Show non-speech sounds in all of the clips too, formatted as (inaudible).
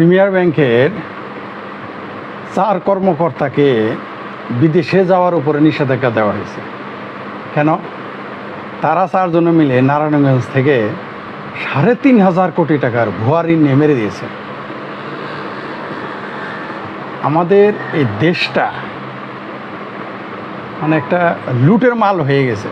Premier ব্যাংকের চার কর্মকর্তাকে বিদেশে যাওয়ার উপরে নিষেধাজ্ঞা দেওয়া হয়েছে। কেন? তারা চারজন মিলে নারায়ণগঞ্জ থেকে সাড়ে তিন হাজার কোটি টাকার ভুয়া ঋণ নিয়ে মেরে দিয়েছে। আমাদের এই দেশটা মানে একটা লুটের মাল হয়ে গেছে।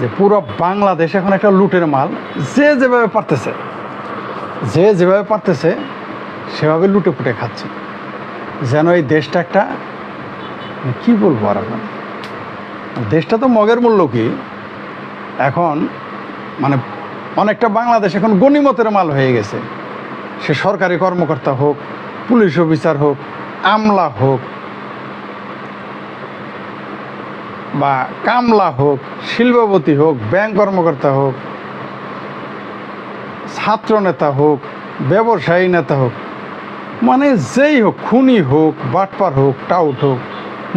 যে পুরো বাংলাদেশ এখন একটা লুটের মাল। যে যেভাবে পারতেছে, যে যেভাবে পারতেছে সেভাবে লুটে পুটে খাচ্ছে। যেন এই দেশটা একটা মানে কি বলব আর এখন? দেশটা তো মগের মূল্য কি? এখন মানে অনেকটা বাংলাদেশ এখন গণিমতের মাল হয়ে গেছে। সে সরকারি কর্মকর্তা হোক, পুলিশ অফিসার হোক, আমলা হোক, বা কামলা হোক, শিল্পপতি হোক, ব্যাংক কর্মকর্তা হোক ছাত্র নেতা হোক, ব্যবসায়ী নেতা হোক মানে যেই হোক, খুনি হোক, বাটপার হোক, টাউট হোক,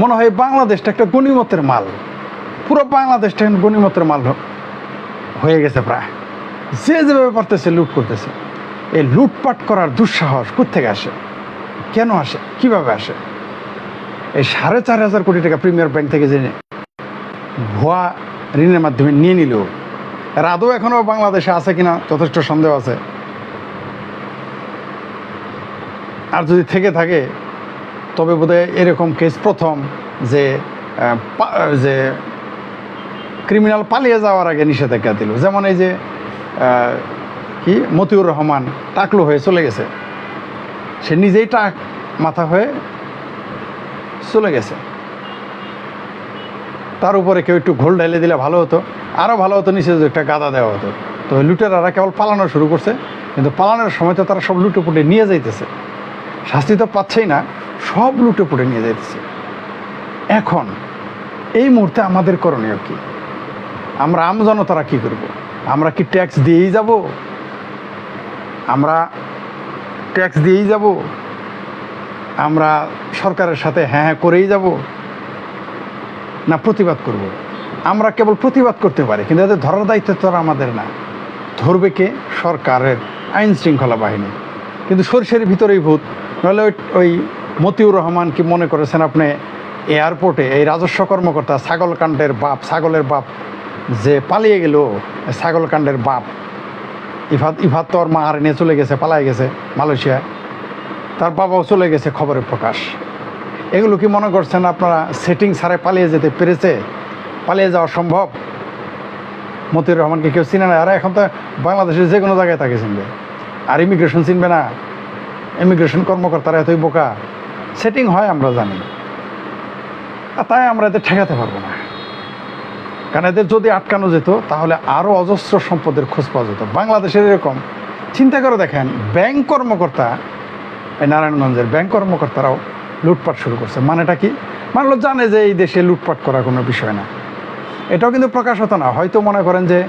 মনে হয় বাংলাদেশটা একটা গণিমতের মাল। পুরো বাংলাদেশটা এখন গণিমতের মাল হয়ে গেছে প্রায়। যে যেভাবে পারতেছে লুট করতেছে। এই লুটপাট করার দুঃসাহস কোথেকে আসে? কেন আসে? কীভাবে আসে? এই সাড়ে চার হাজার কোটি টাকা প্রিমিয়ার ব্যাংক থেকে জেনে ভুয়া ঋণের মাধ্যমে নিয়ে নিল, এর আদৌ এখনও বাংলাদেশে আছে কিনা যথেষ্ট সন্দেহ আছে। আর যদি থেকে থাকে, তবে বোধহয় এরকম কেস প্রথম যে যে ক্রিমিনাল পালিয়ে যাওয়ার আগে নিষেধাজ্ঞা দিল। যেমন এই যে কি? মতিউর রহমান টাকলো হয়ে চলে গেছে। সে নিজেই টাক মাথা হয়ে চলে গেছে। তার উপরে কেউ একটু ঘোল ঢেলে দিলে ভালো হতো। আরও ভালো হতো যদি একটা গাদা দেওয়া হতো। তো লুটেরারা কেবল পালানো শুরু করছে। কিন্তু পালানোর সময় তো তারা সব লুটে পুটে নিয়ে যাইতেছে। শাস্তি তো পাচ্ছেই না, সব লুটে পুটে নিয়ে যাইতেছে। এখন, এই মুহূর্তে আমাদের করণীয় কি? আমরা আমজনতারা কি করব? আমরা কি ট্যাক্স দিয়েই যাব? আমরা ট্যাক্স দিয়েই যাব? আমরা সরকারের সাথে হ্যাঁ হ্যাঁ করেই যাব? না প্রতিবাদ করব। আমরা কেবল প্রতিবাদ করতে পারি, কিন্তু এদের ধরার দায়িত্ব তো আমাদের না। ধরবে কে? সরকারের আইন শৃঙ্খলা বাহিনী। কিন্তু সরিষের ভিতরেই ভূত। নাহলে ওই মতিউর রহমান কি মনে করেছেন আপনি এয়ারপোর্টে এই রাজস্ব কর্মকর্তা ছাগলকাণ্ডের বাপ, ছাগলের বাপ যে পালিয়ে গেল ছাগলকাণ্ডের বাপ ইফাত ইফাত তো ওর মা আর চলে গেছে পালাই গেছে মালয়েশিয়া তার বাবাও চলে গেছে খবরের প্রকাশ। এগুলো কি মনে করছেন আপনারা সেটিং ছাড়াই পালিয়ে যেতে পেরেছে? পালিয়ে যাওয়া সম্ভব? মতিউর রহমানকে কেউ চিনে না? আর এখন তো বাংলাদেশের যে কোনো জায়গায় তাকে চিনবে। আর ইমিগ্রেশন চিনবে না। ইমিগ্রেশন কর্মকর্তারা এতই বোকা। সেটিং হয় আমরা জানি। আর তাই আমরা এদের ঠেকাতে পারব না। কারণ এদের যদি আটকানো যেত, তাহলে আরও অজস্র সম্পদের খোঁজ পাওয়া যেত। বাংলাদেশের এরকম। চিন্তা করে দেখেন, ব্যাংক কর্মকর্তা, এই নারায়ণগঞ্জের ব্যাংক কর্মকর্তারাও লুটপাট শুরু করছে। মানেটা কি? মানে হলো জানে যে এই দেশে লুটপাট করার কোনো বিষয় না। এটাও কিন্তু প্রকাশ হতো না। হয়তো মনে করেন যে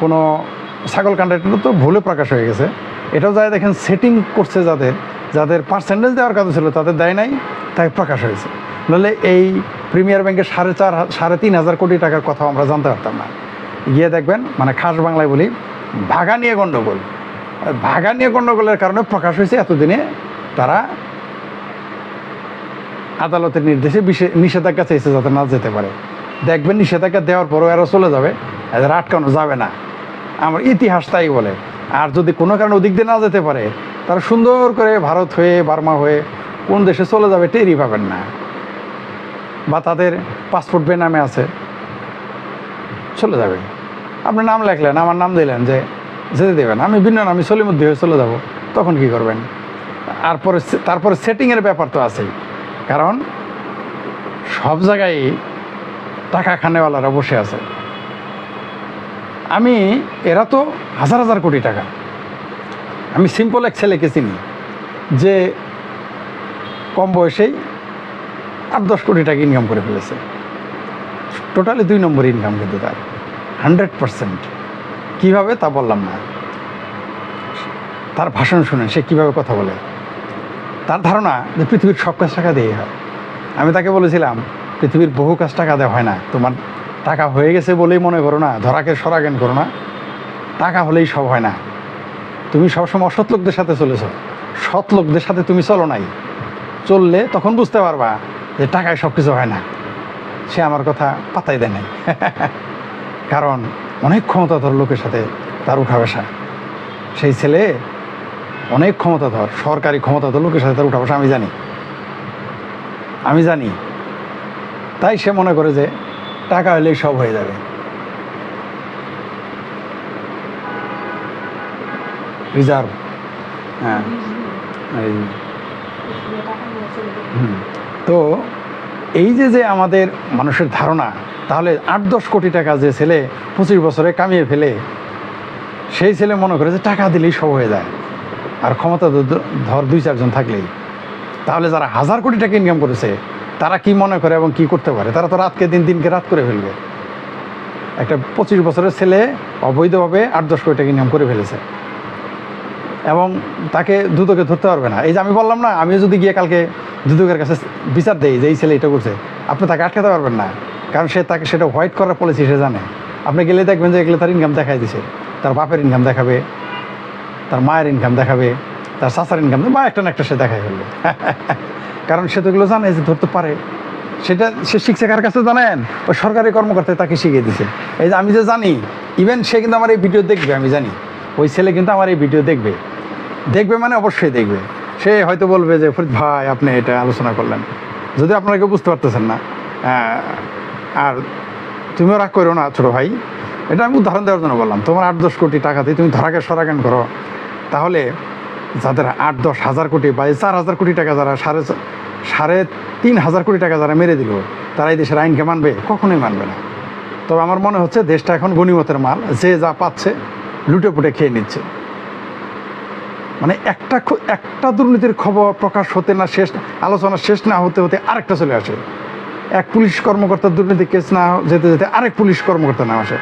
কোনো ছাগল কাণ্ডটা তো ভুলে প্রকাশ হয়ে গেছে। এটাও যায় দেখেন সেটিং করছে যাদের যাদের পার্সেন্টেজ দেওয়ার কথা ছিল, তাদের দেয় নাই, তাই প্রকাশ হয়েছে। নাহলে এই প্রিমিয়ার ব্যাংকের সাড়ে চার, সাড়ে তিন হাজার কোটি টাকার কথা আমরা জানতে পারতাম না। গিয়ে দেখবেন মানে খাস বাংলায় বলি, ভাগা নিয়ে গণ্ডগোল ভাগা নিয়ে গণ্ডগোলের কারণে প্রকাশ হয়েছে এতদিনে তারা আদালতের নির্দেশে নিষেধাজ্ঞা চাইছে যাতে না যেতে পারে। দেখবেন নিষেধাজ্ঞা দেওয়ার পরও এরা চলে যাবে, এদের আটকানো যাবে না। আমার ইতিহাস তাই বলে। আর যদি কোনো কারণে ওদিক দিয়ে না যেতে পারে, তারা সুন্দর করে ভারত হয়ে, বার্মা হয়ে কোন দেশে চলে যাবে টেরই পাবেন না। বা তাদের পাসপোর্ট বেনামে আছে, চলে যাবে। আপনি নাম লেখলেন, আমার নাম দিলেন যে যেতে দেবেন। আমি ভিন্ন আমি সলিমুদ্দি হয়ে চলে যাব, তখন কি করবেন? আর পরে তারপরে সেটিংয়ের ব্যাপার তো আছেই। কারণ সব জায়গায় টাকা খানেওয়ালারা বসে আছে। আমি, এরা তো হাজার হাজার কোটি টাকা। আমি সিম্পল এক ছেলেকে চিনি যে কম বয়সেই আট দশ কোটি টাকা ইনকাম করে ফেলেছে। টোটালি দুই নম্বর ইনকাম কিন্তু তার। হান্ড্রেড পারসেন্ট কীভাবে তা বললাম না। তার ভাষণ শুনে সে কীভাবে কথা বলে। তার ধারণা যে পৃথিবীর সব কাজ টাকা দিয়ে হয়। আমি তাকে বলেছিলাম, পৃথিবীর বহু কাজ টাকা দেওয়া হয় না। তোমার টাকা হয়ে গেছে বলেই মনে করো না, ধরাকে সরাজ্ঞান করো না। টাকা হলেই সব হয় না। তুমি সবসময় অসৎ লোকদের সাথে চলেছ। সৎ লোকদের সাথে তুমি চলো নাই। চললে তখন বুঝতে পারবা যে টাকায় সব কিছু হয় না। সে আমার কথা পাতাই দেয় নাই। (laughs) কারণ অনেক ক্ষমতাধর লোকের সাথে তার উঠা বসা সেই ছেলে অনেক ক্ষমতাধর, সরকারি ক্ষমতাধর লোকের সাথে তার উঠা বসা আমি জানি। আমি জানি। তাই সে মনে করে যে টাকা হলেই সব হয়ে যাবে। রিজার্ভ। হ্যাঁ। তো এই যে যে আমাদের মানুষের ধারণা, তাহলে আট দশ কোটি টাকা যে ছেলে পঁচিশ বছরে কামিয়ে ফেলে, সেই ছেলে মনে করে যে টাকা দিলেই সব হয়ে যায়। আর ক্ষমতা ধর দুই চারজন থাকলেই। তাহলে যারা হাজার কোটি টাকা ইনকাম করেছে তারা কি মনে করে এবং কি করতে পারে? তারা তো রাতকে দিন দিনকে রাত করে ফেলবে। একটা পঁচিশ বছরের ছেলে অবৈধভাবে আট দশ কোটি টাকা ইনকাম করে ফেলেছে। এবং তাকে দুদকে ধরতে পারবে না। এই যে আমি বললাম না, আমিও যদি গিয়ে কালকে দুদকের কাছে বিচার দেই যে এই ছেলে এটা করছে, আপনি তাকে আটকাতে পারবেন না। কারণ সে তাকে সেটা হোয়াইট করার পলিসি সে জানে। আপনি গেলে দেখবেন যে এগুলো তার ইনকাম দেখাই দিছে। তার বাপের ইনকাম দেখাবে, তার মায়ের ইনকাম দেখাবে। তার সাসার ইনকাম বা একটা না একটা সে দেখাই ফেলবে (laughs) কারণ সে তো এগুলো জানে যে ধরতে পারে। সেটা সে শিখছে কার কাছে জানেন? ওই সরকারি কর্মকর্তায় তাকে শিখিয়ে দিছে। এই যে আমি যে জানি ইভেন সে কিন্তু আমার এই ভিডিও দেখবে, আমি জানি। ওই ছেলে কিন্তু আমার এই ভিডিও দেখবে। দেখবে মানে অবশ্যই দেখবে। সে হয়তো বলবে যে, ফরিদ ভাই, আপনি এটা আলোচনা করলেন। যদি আপনারা কেউ বুঝতে পারতেছেন না আর তুমিও রাগ করো না ছোটো ভাই। এটা আমি উদাহরণ দেওয়ার জন্য বললাম, তোমার আট দশ কোটি টাকাতে তুমি ধরাকে সরাগান করো। তাহলে যাদের আট, দশ হাজার কোটি বা চার হাজার কোটি টাকা যারা সাড়ে সাড়ে তিন হাজার কোটি টাকা যারা মেরে দিল, তারা এই দেশের আইনকে মানবে? কখনোই মানবে না। তবে আমার মনে হচ্ছে দেশটা এখন গণিমতের মাল, যে যা পাচ্ছে লুটে পুটে খেয়ে নিচ্ছে। মানে একটা একটা দুর্নীতির খবর প্রকাশ হতে না শেষ আলোচনা শেষ না হতে হতে আরেকটা চলে আসে। এক পুলিশ কর্মকর্তার দুর্নীতি কেস না যেতে যেতে আরেক পুলিশ কর্মকর্তার নাম আসে।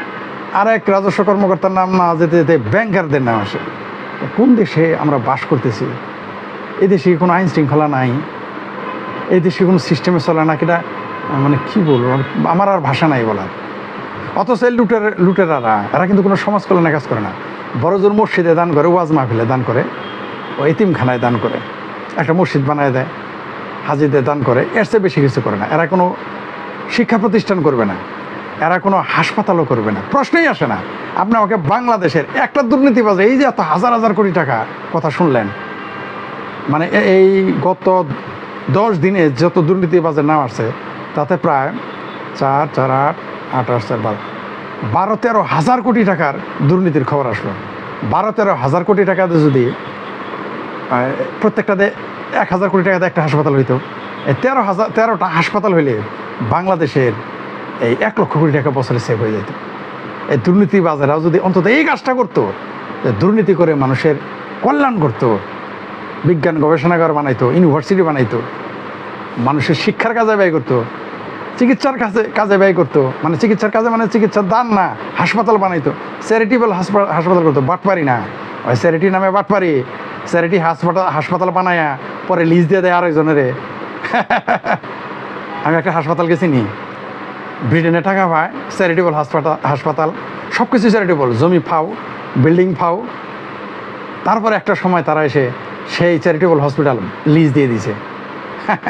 আরেক রাজস্ব কর্মকর্তার নাম না যেতে যেতে ব্যাংকারদের নাম আসে। কোন দেশে আমরা বাস করতেছি? এই দেশে কোনো আইন শৃঙ্খলা নাই? এই দেশে কোনো সিস্টেমে চলে না কিনা? মানে কি বলব? আমার আর ভাষা নাই বলার। অথচ এই লুটের, লুটেরারা, এরা কিন্তু কোনো সমাজ কল্যাণে কাজ করে না। বড় জোর মসজিদে দান করে, ওয়াজ মাহফিলে দান করে, ও এতিমখানায় দান করে, একটা মসজিদ বানায় দেয়, হাজিদের দান করে, এর চেয়ে বেশি কিছু করে না। এরা কোনো শিক্ষা প্রতিষ্ঠান করবে না। এরা কোনো হাসপাতালও করবে না। প্রশ্নই আসে না। আপনি আমাকে বাংলাদেশের একটা দুর্নীতিবাজ, এই যে এত হাজার হাজার কোটি টাকা কথা শুনলেন মানে এই গত দশ দিনে যত দুর্নীতিবাজের নাম আসছে, তাতে প্রায় চার চার, আট আট চার, বারো বারো, তেরো হাজার কোটি টাকার দুর্নীতির খবর আসলো। বারো, তেরো হাজার কোটি টাকাতে যদি প্রত্যেকটাতে এক হাজার কোটি টাকাতে একটা হাসপাতাল হইতো। এই তেরো হাজার, তেরোটা হাসপাতাল হইলে বাংলাদেশের এই এক লক্ষ কোটি টাকা বছরে সেভ হয়ে যেত। এই দুর্নীতিবাজেরাও যদি অন্তত এই কাজটা করতো, যে দুর্নীতি করে মানুষের কল্যাণ করতো, বিজ্ঞান গবেষণাগার বানাইতো ইউনিভার্সিটি বানাইতো, মানুষের শিক্ষার কাজে ব্যয় করতো, চিকিৎসার কাজে কাজে ব্যয় করতো মানে চিকিৎসার কাজে মানে চিকিৎসার দান না, হাসপাতাল বানাইতো। চ্যারিটেবল হাসপাতাল হাসপাতাল করতো, বাটপারি না। ওই চ্যারিটি নামে বাটপারি চ্যারিটি হাসপাতাল হাসপাতাল বানায়া, পরে লিজ দিয়ে দেয় আরেকজনের। (laughs) আমি একটা হাসপাতাল গেছি নি ব্রিটেনে টাকা পায় চ্যারিটেবল হাসপাতাল হাসপাতাল সব কিছু চ্যারিটেবল জমি ফাও বিল্ডিং ফাও। তারপরে একটা সময় তারা এসে সেই চ্যারিটেবল হসপিটাল লিজ দিয়ে দিছে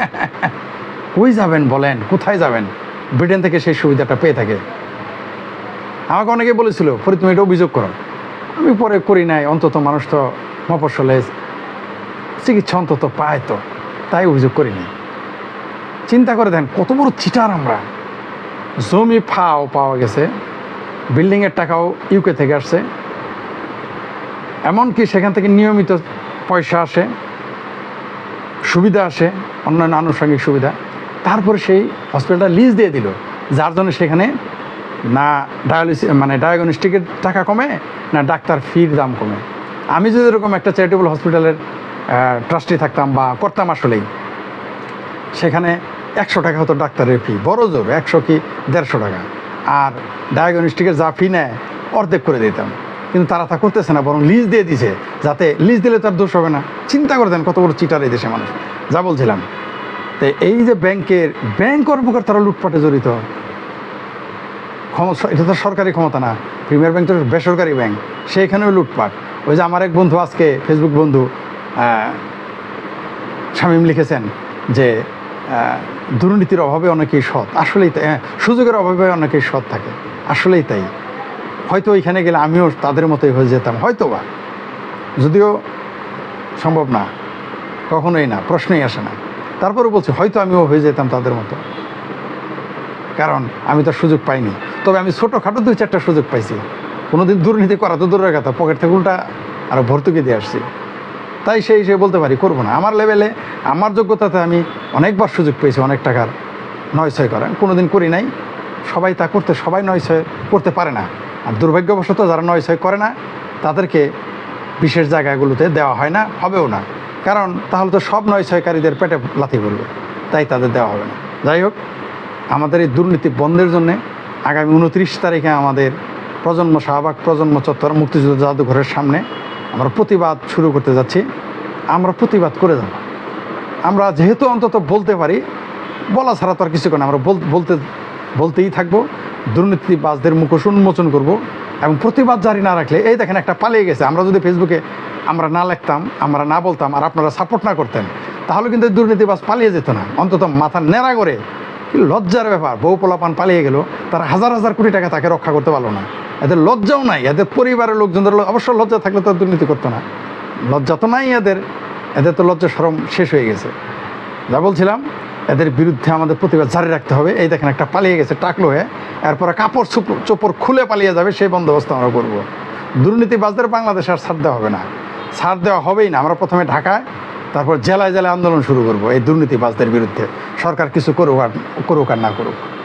(laughs) কই যাবেন বলেন? কোথায় যাবেন? ব্রিটেন থেকে সেই সুবিধাটা পেয়ে থাকে। আমাকে অনেকে বলেছিল, ফরিদ, তুমি এটা অভিযোগ করো। আমি পরে করি নাই, অন্তত মানুষ তো মফসলে চিকিৎসা অন্তত পায় তো, তাই অভিযোগ করি নাই চিন্তা করে দেন কত বড় চিটার আমরা। জমি ফাও পাওয়া গেছে, বিল্ডিংয়ের টাকাও ইউকে থেকে আসছে। এমনকি সেখান থেকে নিয়মিত পয়সা আসে, সুবিধা আসে, অন্যান্য আনুষঙ্গিক সুবিধা। তারপরে সেই হসপিটালটা লিজ দিয়ে দিল, যার জন্য সেখানে না ডায়ালিসিস মানে ডায়াগনস্টিকের টাকা কমে, না ডাক্তার ফির দাম কমে। আমি যদি এরকম একটা চ্যারিটেবল হসপিটালের ট্রাস্টি থাকতাম বা করতাম আসলেই, সেখানে একশো টাকা হতো ডাক্তারের ফি বড় জোর, একশো কি দেড়শো টাকা। আর ডায়াগনস্টিকের যা ফি নেয়, অর্ধেক করে দিতাম। কিন্তু তারা তা করতেছে না, বরং লিজ দিয়ে দিছে, যাতে লিজ দিলে তার দোষ হবে না। চিন্তা করে দেন কত বড় চিটার এই দেশে মানুষ। যা বলছিলাম। তো এই যে ব্যাংকের, ব্যাংক কর্মকর্তারা লুটপাটে জড়িত। ক্ষমতা, এটা তো সরকারি ক্ষমতা না। প্রিমিয়ার ব্যাংক তো বেসরকারি ব্যাংক। সেইখানেও লুটপাট। ওই যে আমার এক বন্ধু আজকে ফেসবুক বন্ধু শামীম লিখেছেন যে দুর্নীতির অভাবে অনেকেই সৎ। আসলেই তাই হ্যাঁ, সুযোগের অভাবে অনেকেই সৎ থাকে। আসলেই তাই। হয়তো ওইখানে গেলে আমিও তাদের মতোই হয়ে যেতাম হয়তো বা যদিও সম্ভব না কখনোই না প্রশ্নই আসে না। তারপরে বলছি হয়তো আমিও হয়ে যেতাম তাদের মতো। কারণ আমি তো সুযোগ পাইনি। তবে আমি ছোটোখাটো দুই চারটা সুযোগ পাইছি। কোনোদিন দুর্নীতি করা তো দূরের কথা পকেট থেকে উল্টা আরও ভর্তুকি দিয়ে আসছি। তাই সেই হিসেবে বলতে পারি, করব না। আমার লেভেলে আমার যোগ্যতাতে আমি অনেকবার সুযোগ পেয়েছি অনেক টাকার নয় ছয় করা কোনোদিন করি নাই। সবাই তা করতে, সবাই নয় ছয় করতে পারে না। আর দুর্ভাগ্যবশত যারা নয় ছয় করে না, তাদেরকে বিশেষ জায়গাগুলোতে দেওয়া হয় না, হবেও না। কারণ তাহলে তো সব নয় ছয়কারীদের পেটে লাথি পড়বে। তাই তাদের দেওয়া হবে না। যাই হোক, আমাদের এই দুর্নীতি বন্ধের জন্যে আগামী উনত্রিশ তারিখে আমাদের প্রজন্ম শাহবাগ প্রজন্ম চত্বর মুক্তিযুদ্ধ জাদুঘরের সামনে আমরা প্রতিবাদ শুরু করতে যাচ্ছি। আমরা প্রতিবাদ করে যাব। আমরা যেহেতু অন্তত বলতে পারি, বলা ছাড়া তো আর কিছু করে আমরা বল- বলতে, বলতেই থাকব। দুর্নীতিবাজদের মুখোশ উন্মোচন করব এবং প্রতিবাদ জারি না রাখলে, এই দেখেন একটা পালিয়ে গেছে। আমরা যদি ফেসবুকে আমরা না লিখতাম, আমরা না বলতাম আর আপনারা সাপোর্ট না করতেন, তাহলে কিন্তু দুর্নীতিবাজ পালিয়ে যেত না। অন্তত মাথা নেড়া করে। লজ্জার ব্যাপার, বউ পোলাপান পালিয়ে গেল, তারা হাজার হাজার কোটি টাকা তাকে রক্ষা করতে পারল না। এদের লজ্জাও নাই, এদের পরিবারের লোকজনদের অবশ্য লজ্জা থাকলে তো দুর্নীতি করতো না। লজ্জা তো নাই এদের এদের তো লজ্জা সরম শেষ হয়ে গেছে। যা বলছিলাম, এদের বিরুদ্ধে আমাদের প্রতিবাদ জারি রাখতে হবে। এই দেখেন একটা পালিয়ে গেছে টাকলো হয়ে, এরপরে কাপড় চোপ- চোপড় খুলে পালিয়ে যাবে, সেই বন্দোবস্ত আমরা করব। দুর্নীতিবাজদের বাংলাদেশে আর ছাড় দেওয়া হবে না। ছাড় দেওয়া হবেই না, আমরা প্রথমে ঢাকায়, তারপর জেলায় জেলায় আন্দোলন শুরু করব এই দুর্নীতিবাজদের বিরুদ্ধে। সরকার কিছু করুক আর করুক আর না করুক।